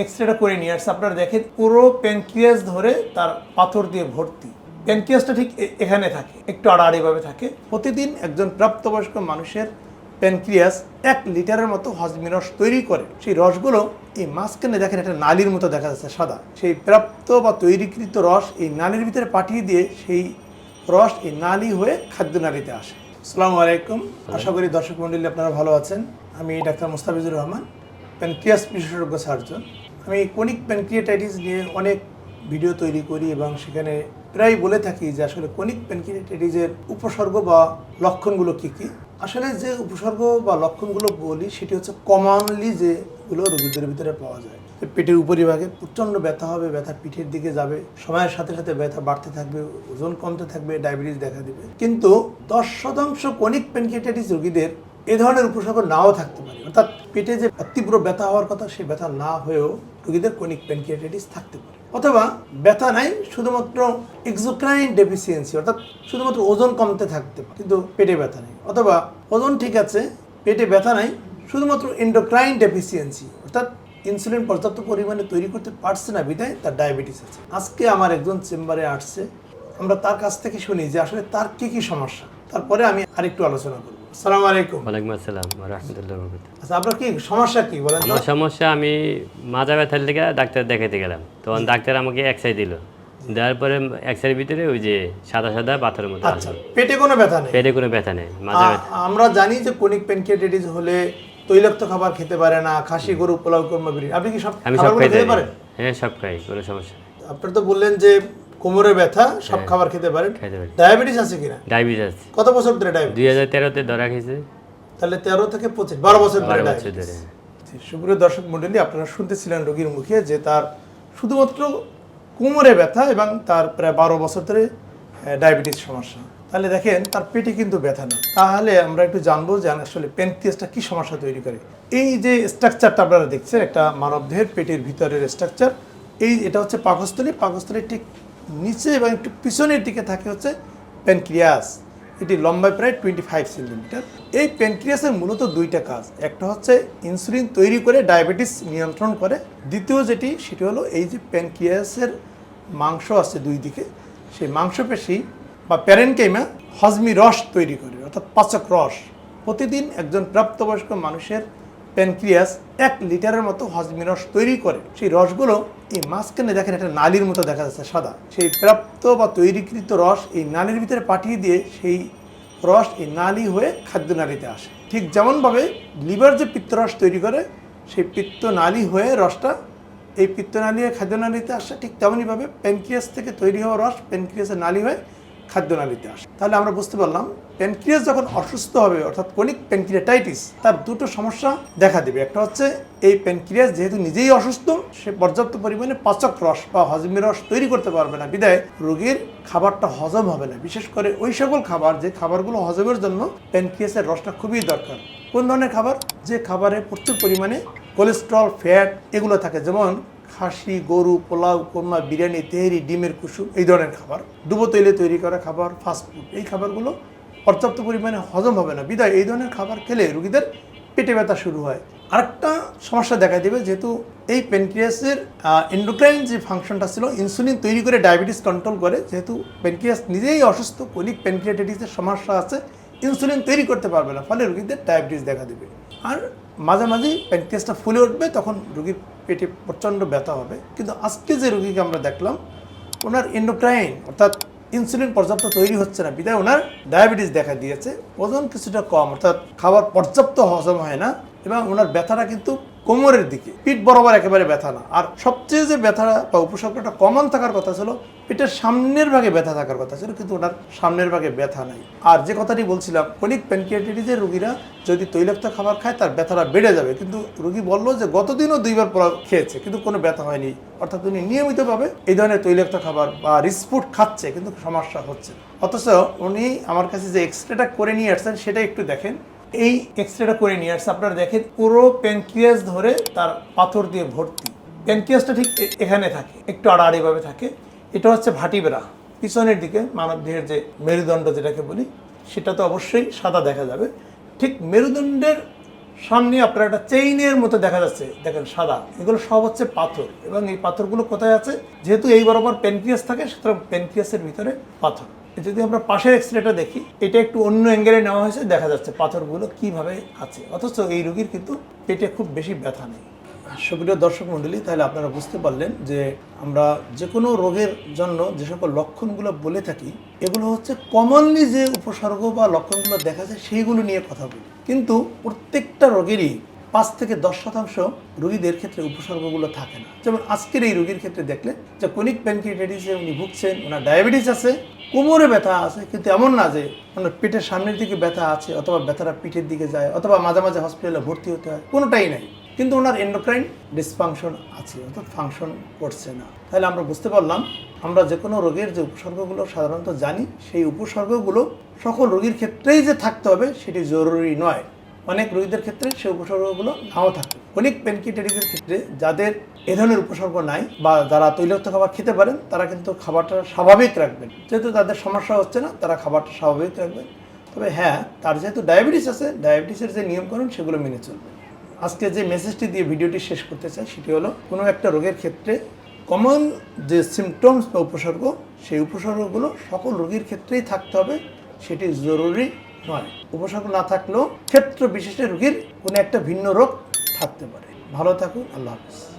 X রেটা করে নিয়ে আসছে। আপনারা দেখেন, পুরো প্যানক্রিয়াস ধরে তার পাথর দিয়ে ভর্তি। প্যানক্রিয়াসটা ঠিক এখানে থাকে, একটু আড়াআড়িভাবে থাকে। প্রতিদিন একজন প্রাপ্তবয়স্ক মানুষের প্যানক্রিয়াস এক লিটারের মতো হজমি রস তৈরি করে। সেই রসগুলো এই মাঝখানে দেখেন, একটা নালির মতো দেখা যাচ্ছে, সাদা। সেই প্রাপ্ত বা তৈরিকৃত রস এই নালির ভিতরে পাঠিয়ে দিয়ে সেই রস এই নালি হয়ে খাদ্য নালীতে আসে। আসসালামু আলাইকুম। আশা করি দর্শক মন্ডলী আপনারা ভালো আছেন। আমি ডাক্তার মুস্তাফিজুর রহমান প্যানক্রিয়াস বিশেষজ্ঞ সার্জন। আমি কোনিক প্যানক্রিয়াটাইটিস নিয়ে অনেক ভিডিও তৈরি করি এবং সেখানে প্রায় বলে থাকি যে আসলে কোনিক প্যানক্রিয়াটাইটিসের উপসর্গ বা লক্ষণগুলো কি কি? আসলে যে উপসর্গ বা লক্ষণগুলো বলি, সেটি হচ্ছে কমনলি যেগুলো রোগীদের ভিতরে পাওয়া যায়। পেটের উপরিভাগে প্রচণ্ড ব্যথা হবে, ব্যথা পিঠের দিকে যাবে, সময়ের সাথে সাথে ব্যথা বাড়তে থাকবে, ওজন কমতে থাকবে, ডায়াবেটিস দেখা দিবে। কিন্তু দশ শতাংশ কোনিক প্যানক্রিয়াটাইটিস রোগীদের এ ধরনের উপসর্গ নাও থাকতে পারে। অর্থাৎ পেটে যে তীব্র ব্যথা হওয়ার কথা সেই ব্যথা না হয়েও রোগীদের কোনিক প্যানক্রিয়াটাইটিস থাকতে পারে। অথবা ব্যথা নাই, শুধুমাত্র এক্সোক্রাইন ডেফিসিয়েন্সি অর্থাৎ শুধুমাত্র ওজন কমতে থাকতে পারে, কিন্তু পেটে ব্যথা নেই। অথবা ওজন ঠিক আছে, পেটে ব্যথা নাই, শুধুমাত্র এন্ডোক্রাইন ডেফিসিয়েন্সি অর্থাৎ ইনসুলিন পর্যাপ্ত পরিমাণে তৈরি করতে পারছে না বিধায় তার ডায়াবেটিস আছে। আজকে আমার একজন চেম্বারে আসছে, আমরা তার কাছ থেকে শুনি যে আসলে তার কি কি সমস্যা। তারপরে আমি আরেকটু আলোচনা করব। আসসালামু আলাইকুম। ওয়ালাইকুম আসসালাম রহমতুল্লাহ আচ্ছা আপনার কি সমস্যা কি বলেন আমার সমস্যা আমি মাজা ব্যথার লেগে ডাক্তার দেখাতে গেলাম। তখন ডাক্তার আমাকে এক্সাই দিল। দেওয়ার পরে ভিতরে ওই যে সাদা সাদা পাথরের মতো আচ্ছা পেটে কোনো ব্যথা নেই? পেটে কোনো ব্যথা নেই মাজা ব্যথা। আমরা জানি যে কোনিক প্যানক্রিয়াটাইটিস হলে তৈলাক্ত খাবার খেতে পারে না খাসি গরু পোলাও আপনি কি সব আমি সব পারেন? হ্যাঁ সব খাই কোনো সমস্যা আপনি তো বললেন যে কোমরে ব্যথা সব খাবার খেতে পারেন। পারি। ডায়াবেটিস আছে কিনা? ডায়াবেটিস আছে। কত বছর ধরে ডায়াবেটিস? দুই হাজার তেরোতে ধরা খেয়েছে। তাহলে তেরো থেকে পঁচিশ বারো বছর ধরে ডায়াবেটিস। সুপ্রিয় দর্শক মন্ডলী আপনারা শুনতেছিলেন রোগীর মুখে যে তার শুধুমাত্র কোমরে ব্যথা এবং তার প্রায় বারো বছর ধরে ডায়াবেটিস সমস্যা। তাহলে দেখেন তার পেটে কিন্তু ব্যথা না তাহলে আমরা একটু জানব যে আসলে প্যানক্রিয়াসটা কি সমস্যা তৈরি করে। এই যে স্ট্রাকচারটা আপনারা দেখছেন একটা মানবদেহের পেটের ভিতরের স্ট্রাকচার এই এটা হচ্ছে পাকস্থলী। পাকস্থলীর ঠিক নিচে এবং একটু পিছনের দিকে থাকে হচ্ছে প্যানক্রিয়াস এটি লম্বায় প্রায় টোয়েন্টি ফাইভ সেন্টিমিটার এই প্যানক্রিয়াসের মূলত দুইটা কাজ। একটা হচ্ছে ইনসুলিন তৈরি করে ডায়াবেটিস নিয়ন্ত্রণ করে। দ্বিতীয় যেটি, সেটি হলো এই যে প্যানক্রিয়াসের মাংস আছে দুই দিকে, সেই মাংসপেশি বা প্যারেনকেমা হজমি রস তৈরি করে, অর্থাৎ পাচক রস। প্রতিদিন একজন প্রাপ্তবয়স্ক মানুষের প্যানক্রিয়াস এক লিটারের মতো হজমি রস তৈরি করে। সেই রসগুলো এই মাঝখানে দেখেন একটা নালির মতো দেখা যাচ্ছে সাদা। সেই প্রাপ্ত বা তৈরিকৃত রস এই নালির ভিতরে পাঠিয়ে দিয়ে সেই রস এই নালি হয়ে খাদ্য নালীতে আসে। ঠিক যেমনভাবে লিভার যে পিত্তরস তৈরি করে, সেই পিত্ত নালী হয়ে রসটা এই পিত্তনালী হয়ে খাদ্যনালীতে আসে। ঠিক তেমনইভাবে প্যানক্রিয়াস থেকে তৈরি হওয়া রস প্যানক্রিয়াসের নালী হয়ে খাদ্যনালীতে আসে। তাহলে আমরা বুঝতে পারলাম প্যানক্রিয়াস যখন অসুস্থ হবে, অর্থাৎ কোনিক প্যানক্রিয়াটাইটিস তার দুটো সমস্যা দেখা দেবে। একটা হচ্ছে, এই প্যানক্রিয়াস যেহেতু নিজেই অসুস্থ, সে পর্যাপ্ত পরিমাণে পাচক রস বা হজমি রস তৈরি করতে পারবে না। বিদায়, রোগীর খাবারটা হজম হবে না। বিশেষ করে ওই সকল খাবার, যে খাবারগুলো হজমের জন্য প্যানক্রিয়াসের রসটা খুবই দরকার। কোন ধরনের খাবার? যে খাবারে প্রচুর পরিমাণে কোলেস্ট্রল ফ্যাট এগুলো থাকে। যেমন খাসি, গরু, পোলাও, কোরমা, বিরিয়ানি, তেহরি, ডিমের কুসুম, এই ধরনের খাবার। ডুবো তৈলে তৈরি করা খাবার ফাস্টফুড এই খাবারগুলো পর্যাপ্ত পরিমাণে হজম হবে না। বিদায়, এই ধরনের খাবার খেলে রুগীদের পেটে ব্যথা শুরু হয়। আরেকটা সমস্যা দেখা দেবে, যেহেতু এই প্যানক্রিয়াসের এন্ডোক্রাইন যে ফাংশনটা ছিল ইনসুলিন তৈরি করে ডায়াবেটিস কন্ট্রোল করে, যেহেতু প্যানক্রিয়াস নিজেই অসুস্থ কলিক প্যানক্রিয়াটাইটিসের সমস্যা আছে ইনসুলিন তৈরি করতে পারবে না, ফলে রুগীদের ডায়াবেটিস দেখা দেবে। আর মাঝামাঝি প্যানক্রিয়াসটা ফুলে উঠবে, তখন রুগীর পেটে প্রচণ্ড ব্যথা হবে। কিন্তু আজকে যে রুগীকে আমরা দেখলাম, ওনার এন্ডোক্রাইন অর্থাৎ ইনসুলিন পর্যাপ্ত তৈরি হচ্ছে না। বিদায় ওনার ডায়াবেটিস দেখা দিয়েছে। ওজন কিছুটা কম, অর্থাৎ খাবার পর্যাপ্ত হজম হয় না এবং ওনার ব্যথাটা কিন্তু কোমরের দিকে, পিঠ বরাবর একেবারে ব্যথা না। আর সবচেয়ে যে ব্যথা বা উপসর্গটা কমন থাকার কথা ছিল পেটের সামনের ভাগে ব্যথা থাকার কথা ছিল, কিন্তু ওনার সামনের ভাগে ব্যথা নাই। আর যে কথাটি বলছিলাম কোনিক প্যানক্রিয়াটাইটিসের রুগীরা যদি তৈলাক্ত খাবার খায়, তার ব্যথাটা বেড়ে যাবে। কিন্তু রুগী বলল যে, গতদিনও দুইবার খেয়েছে, কিন্তু কোনো ব্যথা হয়নি। অর্থাৎ উনি নিয়মিতভাবে এই ধরনের তৈলাক্ত খাবার বা রিসফুড খাচ্ছে, কিন্তু সমস্যা হচ্ছে অথচ উনি আমার কাছে যে এক্সরেটা করে নিয়ে আসছেন, সেটা একটু দেখেন। এই এক্সরেটা করে নিয়ে আসছে। আপনারা দেখেন, পুরো প্যানক্রিয়াস ধরে তার পাথর দিয়ে ভর্তি। প্যানক্রিয়াসটা ঠিক এখানে থাকে, একটু আড়াআড়িভাবে থাকে। এটা হচ্ছে ভাটিবেরা পিছনের দিকে মানবদেহের যে মেরুদণ্ড যেটাকে বলি, সেটা তো অবশ্যই সাদা দেখা যাবে। ঠিক মেরুদণ্ডের সামনে আপনার একটা চেইনের মতো দেখা যাচ্ছে, দেখেন সাদা। এগুলো সব হচ্ছে পাথর এবং এই পাথরগুলো কোথায় আছে? যেহেতু এই বরাবর পেনক্রিয়াস থাকে, সুতরাং পেনক্রিয়াসের ভিতরে পাথর। যদি আমরা পাশের এক্সরেটা দেখি, এটা একটু অন্য অ্যাঙ্গেলে নেওয়া হয়েছে, দেখা যাচ্ছে পাথরগুলো কীভাবে আছে। অথচ এই রোগীর কিন্তু পেটে খুব বেশি ব্যথা নেই। সুপ্রিয় দর্শক মণ্ডলী তাহলে আপনারা বুঝতে পারলেন যে আমরা যে কোনো রোগের জন্য যে সকল লক্ষণগুলো বলে থাকি, এগুলো হচ্ছে কমনলি যে উপসর্গ বা লক্ষণগুলো দেখা যায়, সেইগুলো নিয়ে কথা বলি। কিন্তু প্রত্যেকটা রোগেরই পাঁচ থেকে দশ শতাংশ রুগীদের ক্ষেত্রে উপসর্গগুলো থাকে না। যেমন আজকের এই রুগীর ক্ষেত্রে দেখলে যে কোনিক প্যানক্রিয়াটাইটিসে উনি ভুগছেন, ওনার ডায়াবেটিস আছে, কোমরে ব্যথা আছে, কিন্তু এমন না যে ওনার পেটের সামনের দিকে ব্যথা আছে অথবা ব্যথাটা পিঠের দিকে যায় অথবা মাঝে মাঝে হসপিটালে ভর্তি হতে হয়, কোনোটাই নাই। কিন্তু ওনার এন্ডোক্রাইন ডিসফাংশন আছে, অর্থাৎ ফাংশন করছে না। তাহলে আমরা বুঝতে পারলাম, আমরা যে কোনো রোগের যে উপসর্গগুলো সাধারণত জানি, সেই উপসর্গগুলো সকল রোগীর ক্ষেত্রেই যে থাকতে হবে, সেটি জরুরি নয়। অনেক রোগীদের ক্ষেত্রে সেই উপসর্গগুলো নাও থাকে। অনেক পেনকিটারিজের ক্ষেত্রে যাদের এ ধরনের উপসর্গ নাই বা যারা তৈলাক্ত খাবার খেতে পারেন, তারা কিন্তু খাবারটা স্বাভাবিক রাখবেন। যেহেতু তাদের সমস্যা হচ্ছে না, তারা খাবারটা স্বাভাবিক রাখবেন। তবে হ্যাঁ তার যেহেতু ডায়াবেটিস আছে ডায়াবেটিসের যে নিয়মকানুন, সেগুলো মেনে চলবে। আজকে যে মেসেজটি দিয়ে ভিডিওটি শেষ করতে চাই, সেটি হলো, কোনো একটা রোগের ক্ষেত্রে কমন যে সিমটমস বা উপসর্গ, সেই উপসর্গগুলো সকল রোগীর ক্ষেত্রেই থাকতে হবে। সেটি জরুরি নয়। উপসর্গ না থাকলেও ক্ষেত্র বিশেষে রোগীর কোনো একটা ভিন্ন রোগ থাকতে পারে। ভালো থাকুন, আল্লাহ হাফিজ।